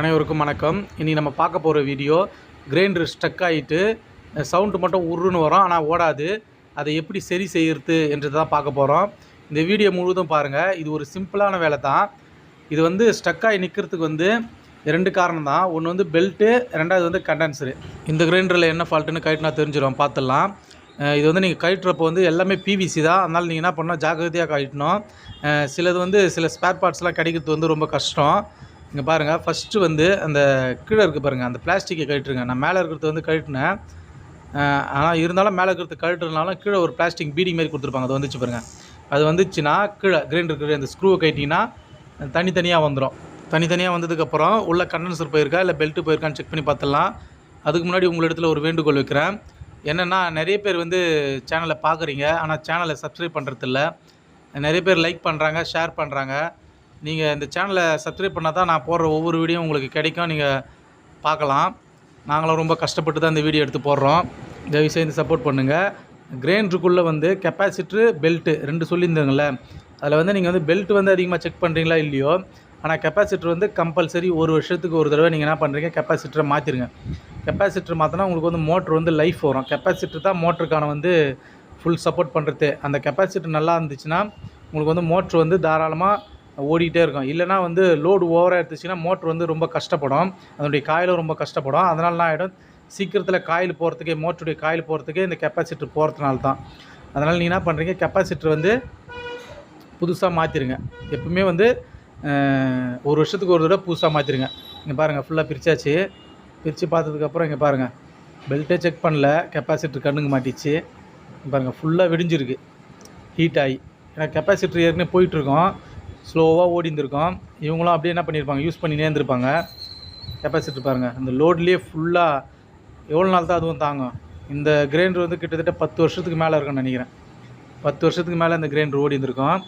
அனைவருக்கும் வணக்கம். இனி நம்ம பார்க்க போகிற வீடியோ கிரைண்டர் ஸ்டக் ஆகிட்டு சவுண்டு மட்டும் உருன்னு வரும் ஆனால் ஓடாது. அதை எப்படி சரி செய்கிறது என்றதை தான் பார்க்க போகிறோம் இந்த வீடியோ முழுவதும் பாருங்கள் இது ஒரு சிம்பிளான வேலை தான். இது வந்து ஸ்டக் ஆகி நிற்கிறதுக்கு வந்து ரெண்டு காரணம் தான். ஒன்று வந்து பெல்ட்டு ரெண்டாவது வந்து கண்டென்சரு இந்த கிரைண்டரில் என்ன ஃபால்ட்டுன்னு கழட்டினா தெரிஞ்சிடும் பார்த்துடலாம். இது வந்து நீங்கள் கழட்டுறப்போ வந்து எல்லாமே பிவிசி தான். அதனால் நீங்கள் என்ன பண்ணணும்? ஜாக்கிரதையாக கழட்டணும் சிலது வந்து சில ஸ்பேர் பார்ட்ஸ்லாம் கிடைக்கிறது வந்து ரொம்ப கஷ்டம். இங்கே பாருங்கள் ஃபஸ்ட்டு வந்து அந்த கீழே இருக்குது பாருங்கள் அந்த பிளாஸ்டிக்கை கழட்டுருங்க. நான் மேலே இருக்கிறது வந்து கழட்டினேன். ஆனால் இருந்தாலும் மேலே இருக்கிறது கழட்டுறதுனாலும் கீழே ஒரு பிளாஸ்டிக் பீடிங் மாதிரி கொடுத்துருப்பாங்க. அது வந்துச்சு பாருங்கள் அது வந்துச்சுன்னா கீழே கிரைண்டர் கீழே அந்த ஸ்க்ரூவை கட்டிங்கன்னா தனித்தனியாக வந்துடும் தனித்தனியாக வந்ததுக்கப்புறம் உள்ள கண்டன்சர் போயிருக்கா இல்லை பெல்ட்டு போயிருக்கான்னு செக் பண்ணி பார்த்துடலாம். அதுக்கு முன்னாடி உங்களிடத்துல ஒரு வேண்டுகோள் வைக்கிறேன். என்னென்னா நிறைய பேர் வந்து சேனலை பார்க்குறீங்க ஆனால் சேனலை சப்ஸ்கிரைப் பண்ணுறதில்ல நிறைய பேர் லைக் பண்ணுறாங்க ஷேர் பண்ணுறாங்க நீங்கள் இந்த சேனலை சப்ஸ்கிரைப் பண்ணால் தான் நான் போடுற ஒவ்வொரு வீடியோ உங்களுக்கு கிடைக்கும். நீங்கள் பார்க்கலாம். நாங்களும் ரொம்ப கஷ்டப்பட்டு தான் இந்த வீடியோ எடுத்து போடுறோம். தயவு செய்து சப்போர்ட் பண்ணுங்கள் கிரைண்டருக்குள்ளே வந்து கெப்பாசிட்டரு பெல்ட்டு ரெண்டு சொல்லியிருந்தாங்கல்ல. அதில் வந்து நீங்கள் வந்து பெல்ட் வந்து அதிகமாக செக் பண்ணுறீங்களா இல்லையோ? ஆனால் கெப்பாசிட்டர் வந்து கம்பல்சரி ஒரு வருஷத்துக்கு ஒரு தடவை நீங்கள் என்ன பண்ணுறீங்க கெப்பாசிட்டரை மாற்றிருங்க கெப்பாசிட்டர் மாற்றினா உங்களுக்கு வந்து மோட்ரு வந்து லைஃப் வரும். கெப்பாசிட்டர் தான் மோட்டருக்கான வந்து ஃபுல் சப்போர்ட் பண்ணுறது அந்த கெப்பாசிட்டர் நல்லா இருந்துச்சுன்னா உங்களுக்கு வந்து மோட்ரு வந்து தாராளமாக ஓடிக்கிட்டே இருக்கும். இல்லைனா வந்து லோடு ஓவராக எடுத்துச்சுன்னா மோட்ரு வந்து ரொம்ப கஷ்டப்படும். அதனுடைய காயிலும் ரொம்ப கஷ்டப்படும். அதனால நான் ஆகிடும் சீக்கிரத்தில் காயில் போகிறதுக்கே மோட்டருடைய காயில் போகிறதுக்கே இந்த கெப்பாசிட்டர் போகிறதுனால தான் அதனால் நீங்கள் என்ன பண்ணுறீங்க கெப்பாசிட்டர் வந்து புதுசாக மாற்றிருங்க எப்பவுமே வந்து ஒரு வருஷத்துக்கு ஒரு தடவை புதுசாக மாற்றிருங்க இங்கே பாருங்கள் ஃபுல்லாக பிரித்தாச்சு பிரித்து பார்த்ததுக்கப்புறம் இங்கே பாருங்கள் பெல்ட்டே செக் பண்ணல கெப்பாசிட்டர் கண்ணுக்கு மாட்டிச்சு. பாருங்கள் ஃபுல்லாக விடிஞ்சிருக்கு. ஹீட் ஆகி ஏன்னா கெப்பாசிட்டர் ஏற்கனவே போயிட்டுருக்கோம் ஸ்லோவாக ஓடி இவங்களும் அப்படியே என்ன பண்ணியிருப்பாங்க யூஸ் பண்ணினே இருந்திருப்பாங்க. கெப்பாசிட்டி பாருங்கள் அந்த லோட்லேயே ஃபுல்லாக எவ்வளோ நாள் தான் அதுவும் தாங்கும். இந்த கிரைண்டர் வந்து கிட்டத்தட்ட பத்து வருஷத்துக்கு மேலே இருக்கும்னு நினைக்கிறேன். பத்து வருஷத்துக்கு மேலே இந்த கிரைண்டர் ஓடி இருந்திருக்கோம்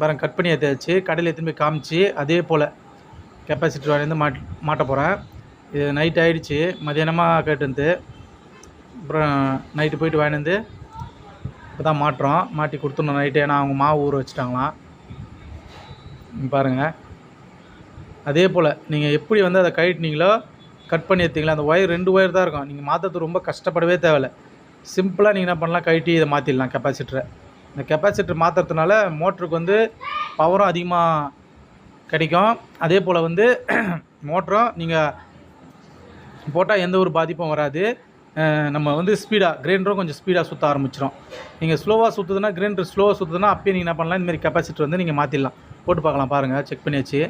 பாருங்க கட் பண்ணி ஏற்றியாச்சு கடையில் எடுத்துன்னு போய் காமிச்சு அதே போல் கெப்பாசிட்டி வாங்கி மாட் மாட்ட போகிறேன் இது நைட் ஆகிடுச்சு மதியானமாக கேட்டுருந்து அப்புறம் நைட்டு போயிட்டு வாங்கிட்டு வந்து இப்போ தான் மாட்டுறோம். மாட்டி கொடுத்துடணும் நைட்டு ஏன்னா அவங்க மாவு ஊற வச்சுட்டாங்களாம். பாருங்கள் அதே போல் நீங்கள் எப்படி வந்து அதை கழட்டினீங்களோ கட் பண்ணி எடுத்தீங்களோ அந்த ஒயர் ரெண்டு ஒயர் தான் இருக்கும். நீங்கள் மாற்றுறது ரொம்ப கஷ்டப்படவே தேவையில்ல. சிம்பிளாக நீங்கள் என்ன பண்ணலாம் கழட்டி இதை மாற்றிடலாம் கெப்பாசிட்டரை இந்த கெப்பாசிட்டர் மாற்றுறதுனால மோட்டருக்கு வந்து பவரும் அதிகமாக கிடைக்கும். அதே போல் வந்து மோட்டரும் நீங்கள் போட்டால் எந்த ஒரு பாதிப்பும் வராது. நம்ம வந்து ஸ்பீடாக கிரைண்டரும் கொஞ்சம் ஸ்பீடாக சுற்ற ஆரம்பிச்சிடும் நீங்கள் ஸ்லோவாக சுற்றுதுன்னா கிரைண்டர் ஸ்லோவாக சுற்றுதுன்னா அப்பயே நீங்கள் என்ன பண்ணலாம் இந்தமாரி கெப்பாசிட்டர் வந்து நீங்கள் மாற்றிடலாம் போட்டு பார்க்கலாம் பாருங்கள் செக் பண்ணியாச்சு.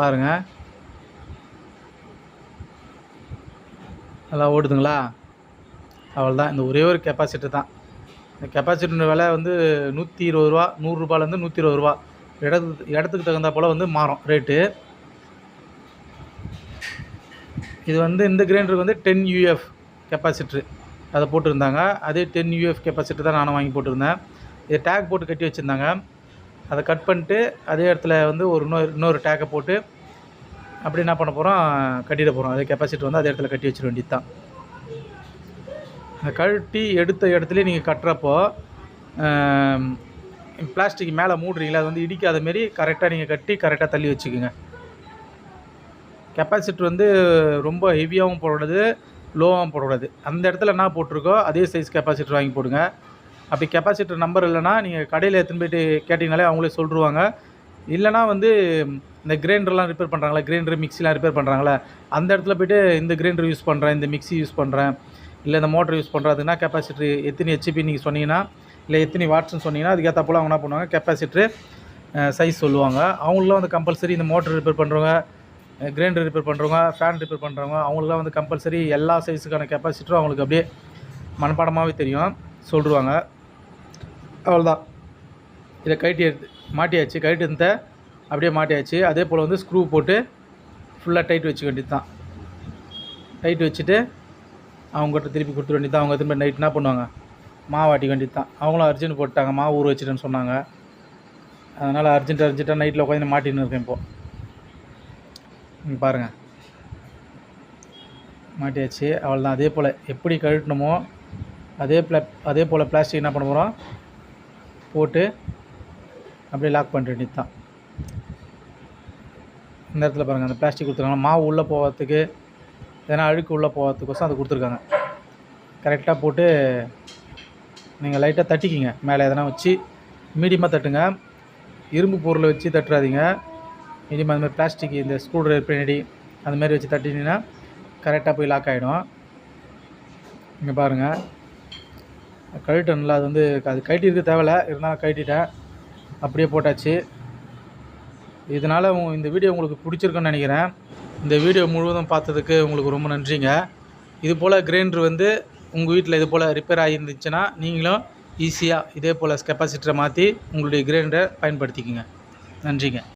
பாருங்கள் நல்லா ஓடுதுங்களா? அவ்வளோதான் இந்த ஒரே ஒரு கெப்பாசிட்டர் தான். இந்த கெப்பாசிட்டியோட விலை வந்து நூற்றி இருபது ரூபா நூறுரூபாலேருந்து நூற்றி இருபது ரூபா. இடத்துக்கு இடத்துக்கு தகுந்தா போல் வந்து மாறும் ரேட்டு இது வந்து இந்த கிரைண்டருக்கு வந்து டென் யூஎஃப் கெப்பாசிட்ரு அதை போட்டிருந்தாங்க. அதே டென் யூஎஃப் கெப்பாசிட்டி தான் நானும் வாங்கி போட்டிருந்தேன். இது டேக் போட்டு கட்டி வச்சுருந்தாங்க. அதை கட் பண்ணிட்டு அதே இடத்துல வந்து ஒரு இன்னொரு இன்னொரு டேக்கை போட்டு அப்படி என்ன பண்ண போகிறோம் கட்டிட போகிறோம் அதே கெப்பாசிட்டி வந்து அதே இடத்துல கட்டி வச்சிட வேண்டியது தான் அந்த கழட்டி எடுத்த இடத்துல நீங்கள் கட்டுறப்போ பிளாஸ்டிக் மேலே மூடுறீங்களா? அது வந்து இடிக்காத மாரி கரெக்டாக நீங்கள் கட்டி கரெக்டாக தள்ளி வச்சுக்கோங்க. கெப்பாசிட்டர் வந்து ரொம்ப ஹெவியாகவும் போடக்கூடாது லோவாகவும் போடக்கூடாது. அந்த இடத்துல என்ன போட்டிருக்கோ அதே சைஸ் கெப்பாசிட்டர் வாங்கி போடுங்க. அப்படி கெப்பாசிட்டர் நம்பர் இல்லைன்னா நீங்கள் கடையில் எடுத்துன்னு போயிட்டு கேட்டிங்கனாலே அவங்களே சொல்லிருவாங்க இல்லைனா வந்து இந்த கிரைண்டர்லாம் ரிப்பேர் பண்ணுறாங்களா கிரைண்டர் மிக்சிலாம் ரிப்பேர் பண்ணுறாங்களா அந்த இடத்துல போயிட்டு இந்த கிரைண்டர் யூஸ் பண்ணுறேன் இந்த மிக்ஸி யூஸ் பண்ணுறேன் இல்லை இந்த மோட்டர் யூஸ் பண்ணுறதுனா கெப்பாசிட்டி கெப்பாசிட்டர் எத்தனை ஹெச்பி நீங்கள் சொன்னீங்கன்னா இல்லை எத்தனை வாட்ஸ்னு சொன்னீங்கன்னா அதுக்கேற்ற போல் அவங்க என்ன பண்ணுவாங்க கெப்பாசிட்டரு சைஸ் சொல்லுவாங்க. அவங்களாம் வந்து கம்பல்சரி இந்த மோட்டர் ரிப்பேர் பண்ணுறவங்க கிரைண்டர் ரிப்பேர் பண்ணுறவங்க ஃபேன் ரிப்பேர் பண்ணுறவங்க அவங்களுக்குலாம் வந்து கம்பல்சரி எல்லா சைஸுக்கான கெப்பாசிட்டரும் அவங்களுக்கு அப்படியே மனப்பாடமாகவே தெரியும் சொல்லிடுவாங்க அவ்வளோதான் இதை கழட்டி எடுத்து மாட்டியாச்சு கழட்டி இருந்த அப்படியே மாட்டியாச்சு. அதே போல் வந்து ஸ்க்ரூ போட்டு ஃபுல்லாக டைட் வச்சுக்க வேண்டியது தான் டைட் வச்சுட்டு அவங்ககிட்ட திருப்பி கொடுத்துட வேண்டியது தான் அவங்க திரும்ப நைட் என்ன பண்ணுவாங்க? மாவு வேண்டியது தான் அவங்களும் அர்ஜென்ட் போட்டாங்க மாவு ஊற வச்சுட்டேன்னு சொன்னாங்க. அதனால் அர்ஜென்ட் அர்ஜென்ட்டாக நைட்டில் உட்காந்து மாட்டின்னு இருக்கேன் இப்போது பாருங்கள் மாட்டியாச்சு. அவ்வளோதான் அதே போல் எப்படி கழட்டணுமோ அதே பிள அதே போல் பிளாஸ்டிக் என்ன பண்ண போகிறோம் போட்டு அப்படியே லாக் பண்ணுற வேண்டியது தான் இந்த இடத்துல பாருங்கள் அந்த பிளாஸ்டிக் கொடுத்துருக்காங்க. மாவு உள்ளே போகிறதுக்கு எதனா அழுக்கு உள்ளே போகிறதுக்கோசம் அது கொடுத்துருக்காங்க. கரெக்டாக போட்டு நீங்கள் லைட்டாக தட்டிக்கிங்க. மேலே எதனா வச்சு மீடியமாக தட்டுங்க. இரும்பு பொருளை வச்சு தட்டுறாதீங்க. மீடியமாக அந்த மாதிரி பிளாஸ்டிக் இந்த ஸ்க்ரூ ட்ரைவர் பின்னாடி அந்த மாதிரி வச்சு தட்டினீங்கன்னா கரெக்டாக போய் லாக் ஆகிடும் இங்கே பாருங்கள் கழட்டணும்ல அது வந்து அது கழட்டி இருக்க தேவையில்ல. இருந்தாலும் கழட்டிட்டேன். அப்படியே போட்டாச்சு. இதனால் இந்த வீடியோ உங்களுக்கு பிடிச்சிருக்குன்னு நினைக்கிறேன். இந்த வீடியோ முழுவதும் பார்த்ததுக்கு உங்களுக்கு ரொம்ப நன்றிங்க. இது போல் கிரைண்டர் வந்து உங்கள் வீட்டில் இது போல் ரிப்பேர் ஆகியிருந்துச்சுன்னா நீங்களும் ஈஸியாக இதே போல் கெப்பாசிட்டரை மாற்றி உங்களுடைய கிரைண்டரை பயன்படுத்திக்கோங்க. நன்றிங்க.